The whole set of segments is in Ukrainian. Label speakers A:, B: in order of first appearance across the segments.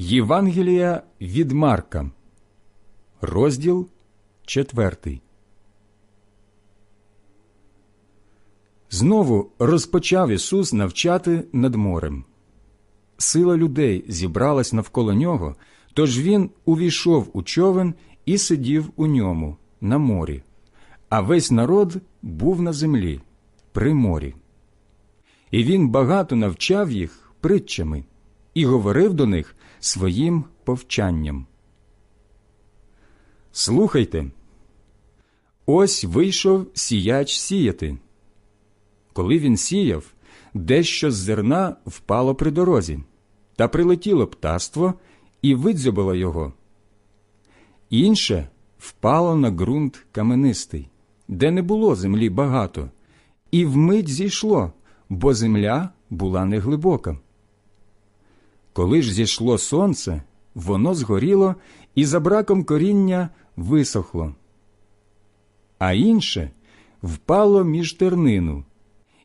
A: Євангелія від Марка, розділ четвертий. Знову розпочав Ісус навчати над морем. Сила людей зібралась навколо нього, тож він увійшов у човен і сидів у ньому на морі, а весь народ був на землі, при морі. І він багато навчав їх притчами і говорив до них своїм повчанням. Слухайте, ось вийшов сіяч сіяти. Коли він сіяв, дещо з зерна впало при дорозі, та прилетіло птаство і видзьобило його. Інше впало на ґрунт каменистий, де не було землі багато, і вмить зійшло, бо земля була неглибока. Коли ж зійшло сонце, воно згоріло і за браком коріння висохло. А інше впало між тернину,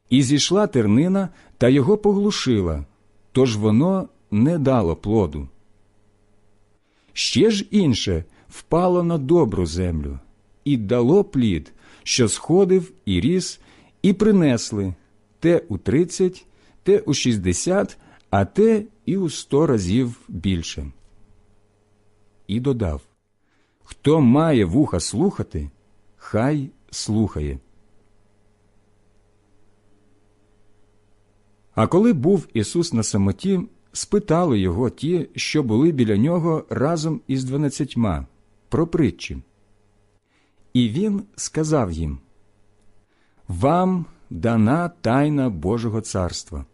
A: і зійшла тернина та його поглушила, тож воно не дало плоду. Ще ж інше впало на добру землю і дало плід, що сходив і ріс, і принесли те у тридцять, те у шістдесят, а те і у сто разів більше. І додав Хто має вуха слухати, хай слухає. А коли був Ісус на самоті, спитали його ті, що були біля нього разом із дванадцятьма, про притчі. І він сказав їм Вам дана тайна Божого царства.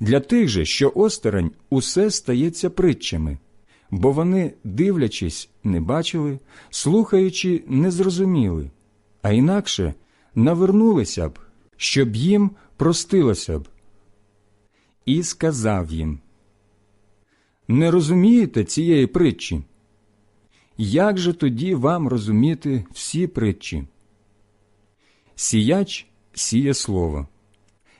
A: Для тих же, що осторонь, усе стається притчами, бо вони, дивлячись, не бачили, слухаючи, не зрозуміли, а інакше навернулися б, щоб їм простилося б. І сказав їм Не розумієте цієї притчі? Як же тоді вам розуміти всі притчі? Сіяч сіє слово.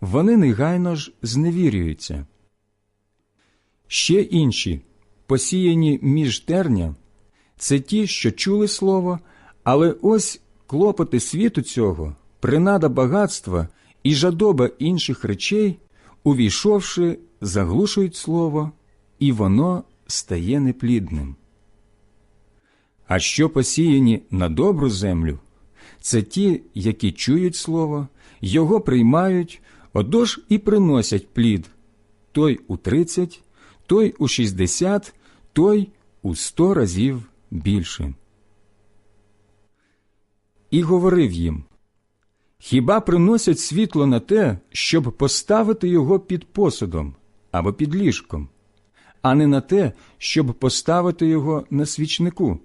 A: вони негайно ж зневірюються. Ще інші, посіяні між терня, це ті, що чули слово, але ось клопоти світу цього, принада багатства і жадоба інших речей, увійшовши, заглушують слово, і воно стає неплідним. А що посіяні на добру землю, це ті, які чують слово, його приймають, Отож і приносять плід той у тридцять, той у шістдесят, той у сто разів більше. І говорив їм Хіба приносять світло на те, щоб поставити його під посудом або під ліжком, а не на те, щоб поставити його на свічнику?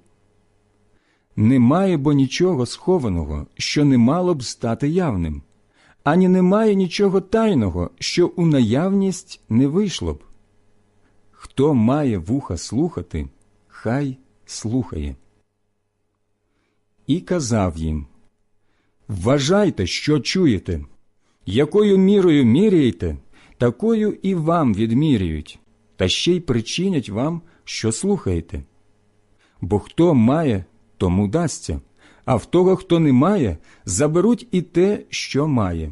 A: Немає бо нічого схованого, що не мало б стати явним ані немає нічого тайного, що у наявність не вийшло б. Хто має вуха слухати, хай слухає. І казав їм Вважайте, що чуєте, якою мірою міряєте, такою і вам відміряють, та ще й причинять вам, що слухаєте. Бо хто має, тому дасться а в того, хто не має, заберуть і те, що має.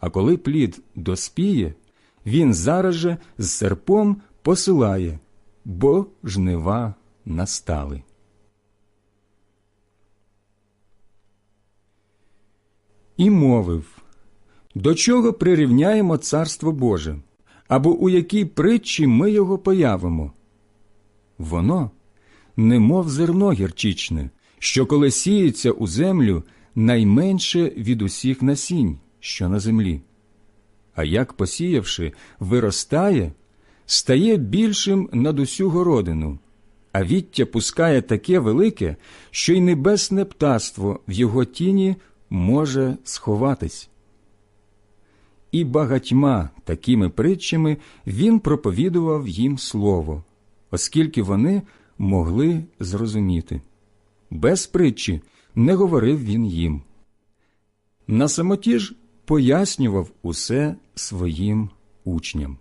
A: А коли плід доспіє, він зараз же з серпом посилає, бо жнива настали. І мовив, до чого прирівняємо Царство Боже, або у якій притчі ми його появимо? Воно, немов зерно гірчичне, що коли сіється у землю, найменше від усіх насінь, що на землі. А як посіявши, виростає, стає більшим над усю городину, а віття пускає таке велике, що й небесне птаство в його тіні може сховатись. І багатьма такими притчами він проповідував їм слово, оскільки вони могли зрозуміти. Без притчі не говорив він їм. На самоті ж пояснював усе своїм учням.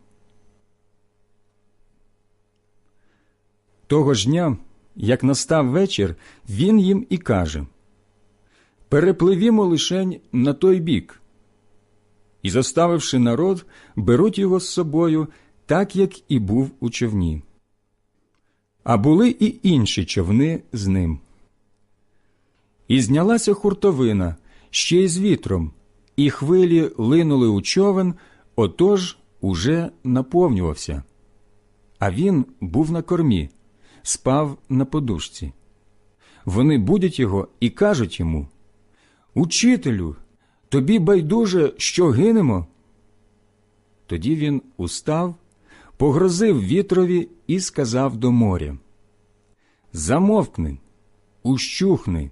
A: Того ж дня, як настав вечір, він їм і каже Перепливімо лишень на той бік. І, заставивши народ, беруть його з собою, так як і був у човні. А були і інші човни з ним. І знялася хуртовина ще й з вітром, і хвилі линули у човен, отож уже наповнювався. А він був на кормі, спав на подушці. Вони будять його і кажуть йому Учителю, тобі байдуже, що гинемо. Тоді він устав, погрозив вітрові і сказав до моря Замовкни, ущухни.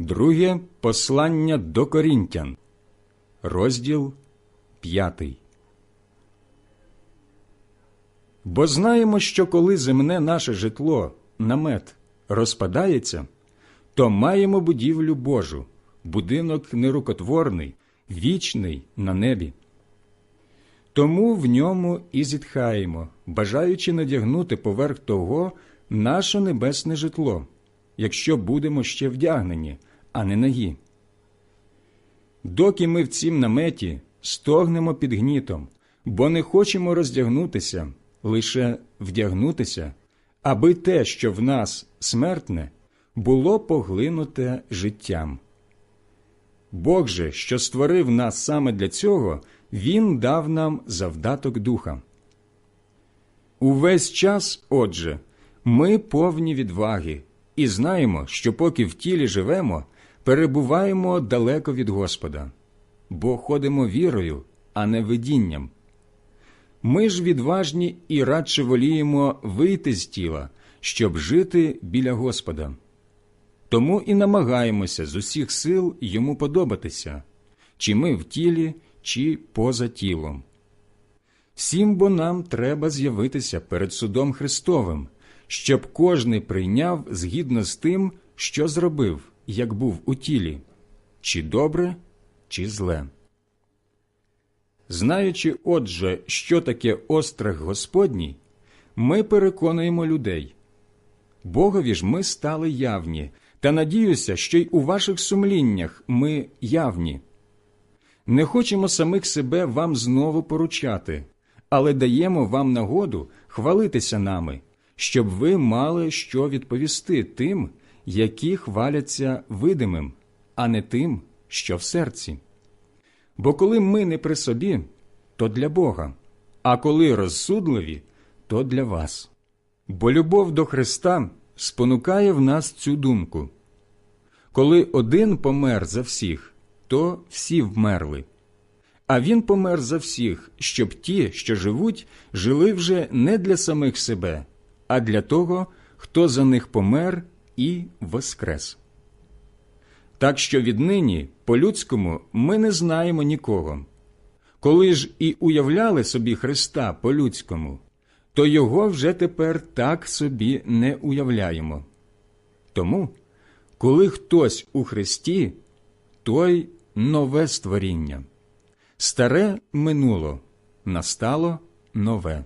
A: Друге послання до Корінтян, розділ п'ятий. Бо знаємо, що коли земне наше житло, намет, розпадається, то маємо будівлю Божу, будинок нерукотворний, вічний на небі. Тому в ньому і зітхаємо, бажаючи надягнути поверх того наше небесне житло, якщо будемо ще вдягнені, а не нагі. Доки ми в цім наметі стогнемо під гнітом, бо не хочемо роздягнутися лише вдягнутися, аби те, що в нас смертне, було поглинуте життям. Бог же, що створив нас саме для цього, Він дав нам завдаток духа. Увесь час, отже, ми повні відваги і знаємо, що поки в тілі живемо, перебуваємо далеко від Господа, бо ходимо вірою, а не видінням. Ми ж відважні і радше воліємо вийти з тіла, щоб жити біля Господа. Тому і намагаємося з усіх сил йому подобатися, чи ми в тілі, чи поза тілом. Всім бо нам треба з'явитися перед судом Христовим, щоб кожний прийняв згідно з тим, що зробив, як був у тілі, чи добре, чи зле. Знаючи, отже, що таке острах Господній, ми переконуємо людей. Богові ж ми стали явні, та надіюся, що й у ваших сумліннях ми явні. Не хочемо самих себе вам знову поручати, але даємо вам нагоду хвалитися нами, щоб ви мали що відповісти тим, які хваляться видимим, а не тим, що в серці. Бо коли ми не при собі, то для Бога, а коли розсудливі, то для вас. Бо любов до Христа спонукає в нас цю думку. Коли один помер за всіх, то всі вмерли. А Він помер за всіх, щоб ті, що живуть, жили вже не для самих себе, а для того, хто за них помер і воскрес. Так що віднині, по людському, ми не знаємо нікого. Коли ж і уявляли собі Христа по-людському, то його вже тепер так собі не уявляємо. Тому, коли хтось у Христі, той нове створіння. Старе минуло, настало нове.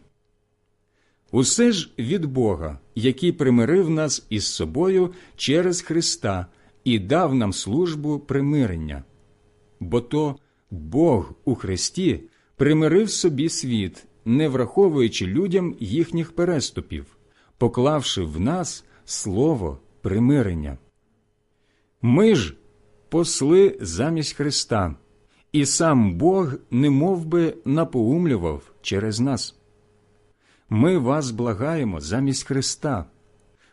A: Усе ж від Бога, який примирив нас із собою через Христа і дав нам службу примирення. Бо то Бог у Христі примирив собі світ, не враховуючи людям їхніх переступів, поклавши в нас слово примирення. Ми ж посли замість Христа, і сам Бог немов би напоумлював через нас. Ми вас благаємо замість Христа.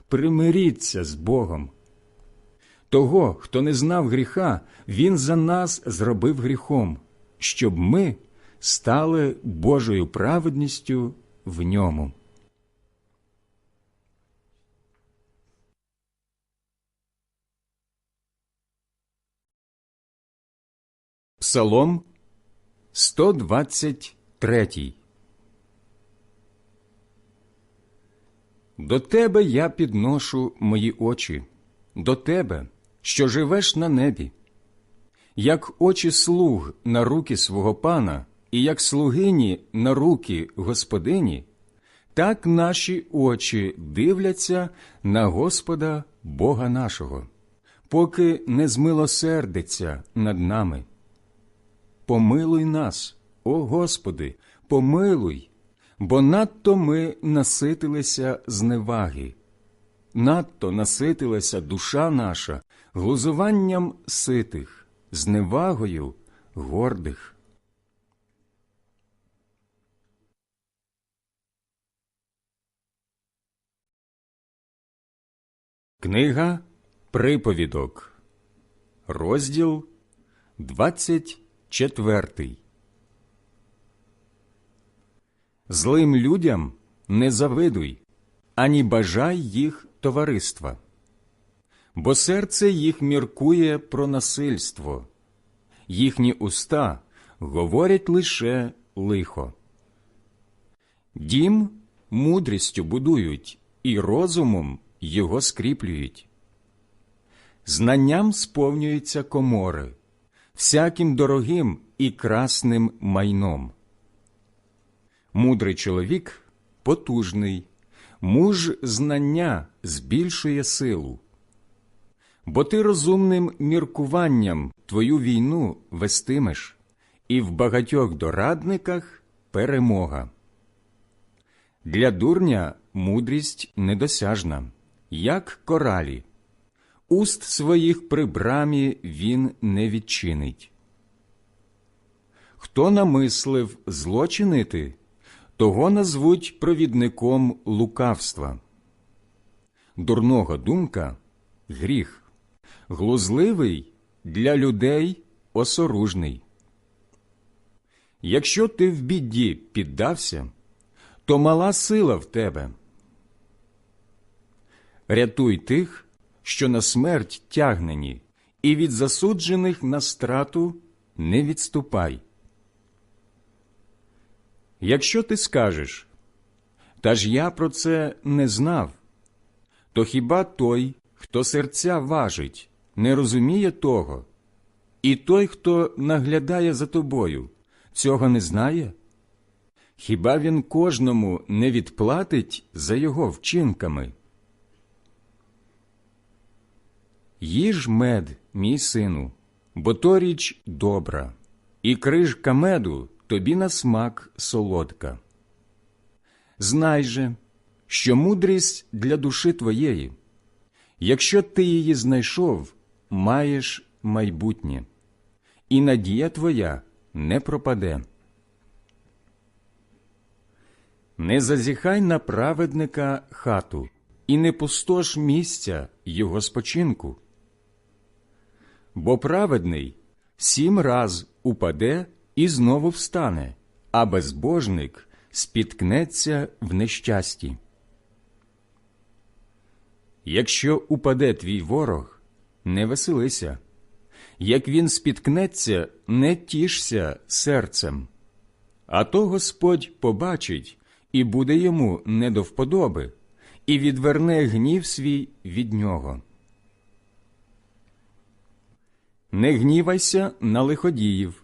A: Примиріться з Богом. Того, хто не знав гріха, Він за нас зробив гріхом, щоб ми стали Божою праведністю в ньому. Псалом 123 До тебе я підношу мої очі, до тебе, що живеш на небі. Як очі слуг на руки свого пана, і як слугині на руки господині, так наші очі дивляться на Господа Бога нашого, поки не змилосердиться над нами. Помилуй нас, о Господи, помилуй, бо надто ми наситилися зневаги, надто наситилася душа наша глузуванням ситих, зневагою гордих. Книга Приповідок, розділ 24 Злим людям не завидуй, ані бажай їх товариства, бо серце їх міркує про насильство, їхні уста говорять лише лихо. Дім мудрістю будують і розумом його скріплюють. Знанням сповнюються комори, всяким дорогим і красним майном. Мудрий чоловік потужний, муж знання збільшує силу. Бо ти розумним міркуванням твою війну вестимеш, і в багатьох дорадниках перемога. Для дурня мудрість недосяжна, як коралі. Уст своїх при брамі він не відчинить. Хто намислив злочинити, того назвуть провідником лукавства. Дурного думка гріх, глузливий для людей осоружний. Якщо ти в біді піддався, то мала сила в тебе. Рятуй тих, що на смерть тягнені, і від засуджених на страту не відступай. Якщо ти скажеш, та ж я про це не знав, то хіба той, хто серця важить, не розуміє того, і той, хто наглядає за тобою, цього не знає? Хіба він кожному не відплатить за його вчинками? Їж мед, мій сину, бо то річ добра, і крижка меду тобі на смак солодка. Знай же, що мудрість для душі твоєї, якщо ти її знайшов, маєш майбутнє, і надія твоя не пропаде. Не зазіхай на праведника хату, і не пустош місця його спочинку. Бо праведний сім раз упаде і знову встане, а безбожник спіткнеться в нещасті. Якщо упаде твій ворог, не веселися, як він спіткнеться, не тішся серцем, а то Господь побачить і буде йому не до вподоби, і відверне гнів свій від нього. Не гнівайся на лиходіїв,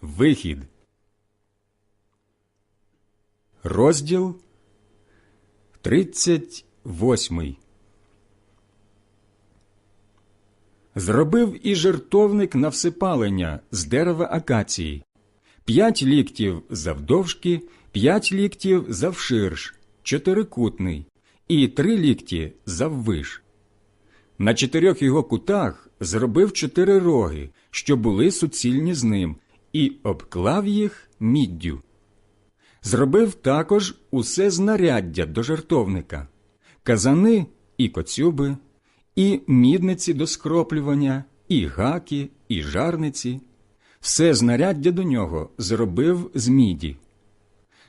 A: Вихід. Розділ 38 Зробив і жертовник на всипалення з дерева акації, п'ять ліктів завдовжки, п'ять ліктів завширш, чотирикутний, і три лікті заввиш. На чотирьох його кутах зробив чотири роги, що були суцільні з ним, і обклав їх міддю. Зробив також усе знаряддя до жертовника, казани і коцюби, і мідниці до скроплювання, і гаки, і жарниці. Все знаряддя до нього зробив з міді.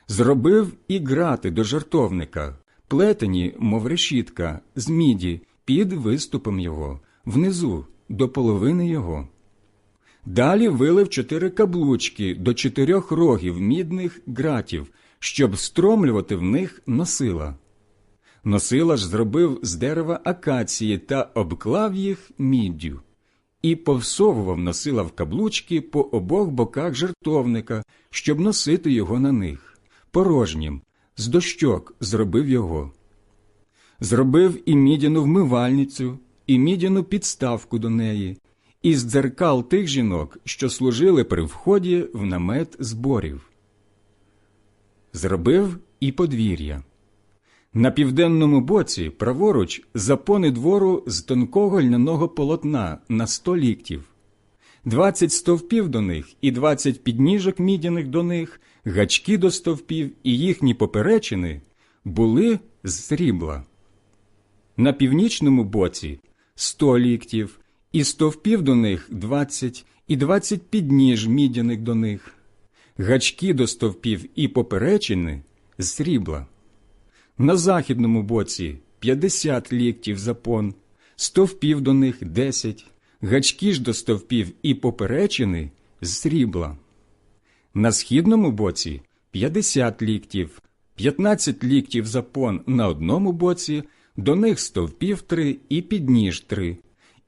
A: Зробив і грати до жертовника, плетені, мов решітка, з міді під виступом його, внизу до половини його. Далі вилив чотири каблучки до чотирьох рогів мідних гратів, щоб встромлювати в них носила. Носила ж зробив з дерева акації та обклав їх міддю, і повсовував носила в каблучки по обох боках жертовника, щоб носити його на них. Порожнім, з дощок зробив його. Зробив і мідяну вмивальницю, і мідяну підставку до неї, із дзеркал тих жінок, що служили при вході в намет зборів. Зробив і подвір'я. На південному боці, праворуч, запони двору з тонкого льняного полотна на сто ліктів, двадцять стовпів до них і двадцять підніжок мідяних до них, гачки до стовпів і їхні поперечини були з срібла. На північному боці сто ліктів, і стовпів до них двадцять, і двадцять підніж мідяних до них, гачки до стовпів і поперечини з срібла. На західному боці п'ятдесят ліктів запон, стовпів до них десять, гачки ж до стовпів і поперечини з срібла. На східному боці п'ятдесят ліктів, 15 ліктів запон на одному боці, до них стовпів три і підніж три.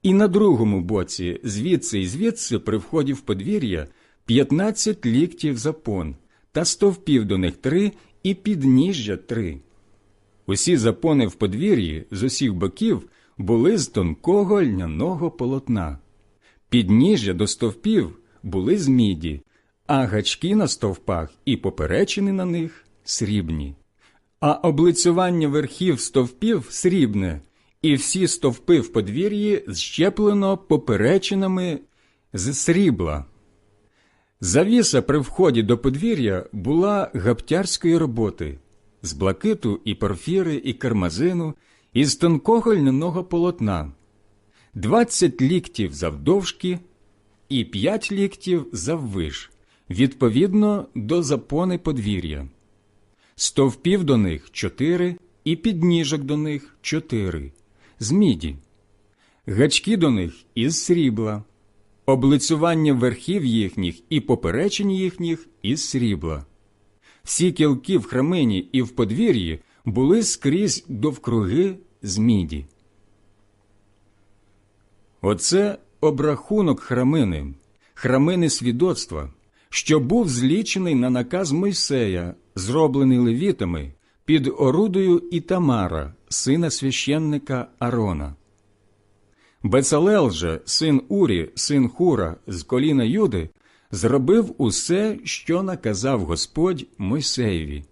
A: І на другому боці, звідси і звідси, при вході в подвір'я, 15 ліктів запон, та стовпів до них три і підніжжя три. Усі запони в подвір'ї з усіх боків були з тонкого льняного полотна. Підніжжя до стовпів були з міді, а гачки на стовпах і поперечини на них срібні. А облицювання верхів стовпів срібне, і всі стовпи в подвір'ї зщеплено поперечинами з срібла. Завіса при вході до подвір'я була гаптярської роботи з блакиту і порфіри і кармазину, із тонкого льняного полотна, двадцять ліктів завдовжки і п'ять ліктів заввиш, відповідно до запони подвір'я. Стовпів до них чотири і підніжок до них чотири, з міді, гачки до них із срібла, облицювання верхів їхніх і поперечень їхніх із срібла. Всі кілки в храмині і в подвір'ї були скрізь довкруги з міді. Оце обрахунок храмини, храмини свідоцтва, що був злічений на наказ Мойсея, зроблений левітами під орудою Ітамара, сина священника Арона. Бецалел же, син Урі, син Хура з коліна Юди, зробив усе, що наказав Господь Мойсеєві.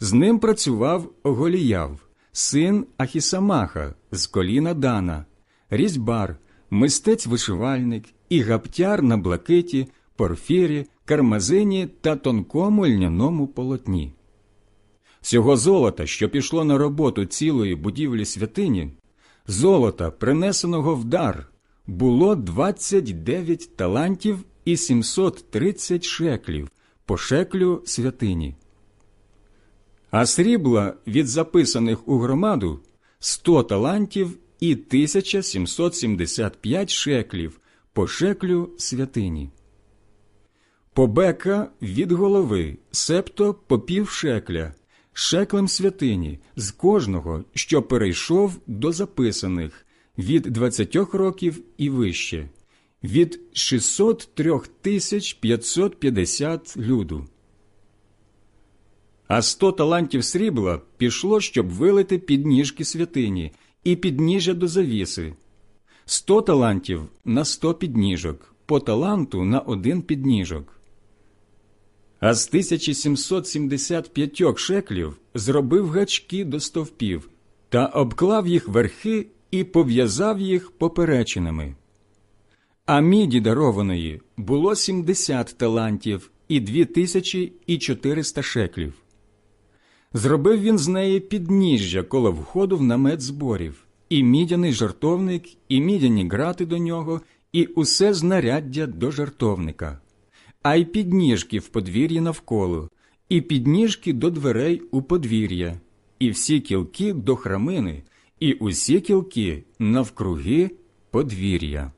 A: З ним працював Голіяв, син Ахісамаха з коліна Дана, різьбар, мистець-вишивальник і гаптяр на блакиті, порфірі, кармазині та тонкому льняному полотні. Всього золота, що пішло на роботу цілої будівлі святині, золота, принесеного в дар, було 29 талантів і 730 шеклів по шеклю святині. А срібла від записаних у громаду 100 талантів і 1775 шеклів по шеклю святині. Побека від голови, септо по пів шекля, шеклем святині з кожного, що перейшов до записаних від 20 років і вище, від 603 тисяч 550 люду. А сто талантів срібла пішло, щоб вилити підніжки святині і підніжжя до завіси, сто талантів на сто підніжок, по таланту на один підніжок. А з 1775 шеклів зробив гачки до стовпів та обклав їх верхи і пов'язав їх поперечинами. А міді дарованої було 70 талантів і 2400 шеклів. Зробив він з неї підніжжя коло входу в намет зборів, і мідяний жартовник, і мідяні грати до нього, і усе знаряддя до жартовника, а й підніжки в подвір'ї навколо, і підніжки до дверей у подвір'я, і всі кілки до храмини, і усі кілки навкруги подвір'я.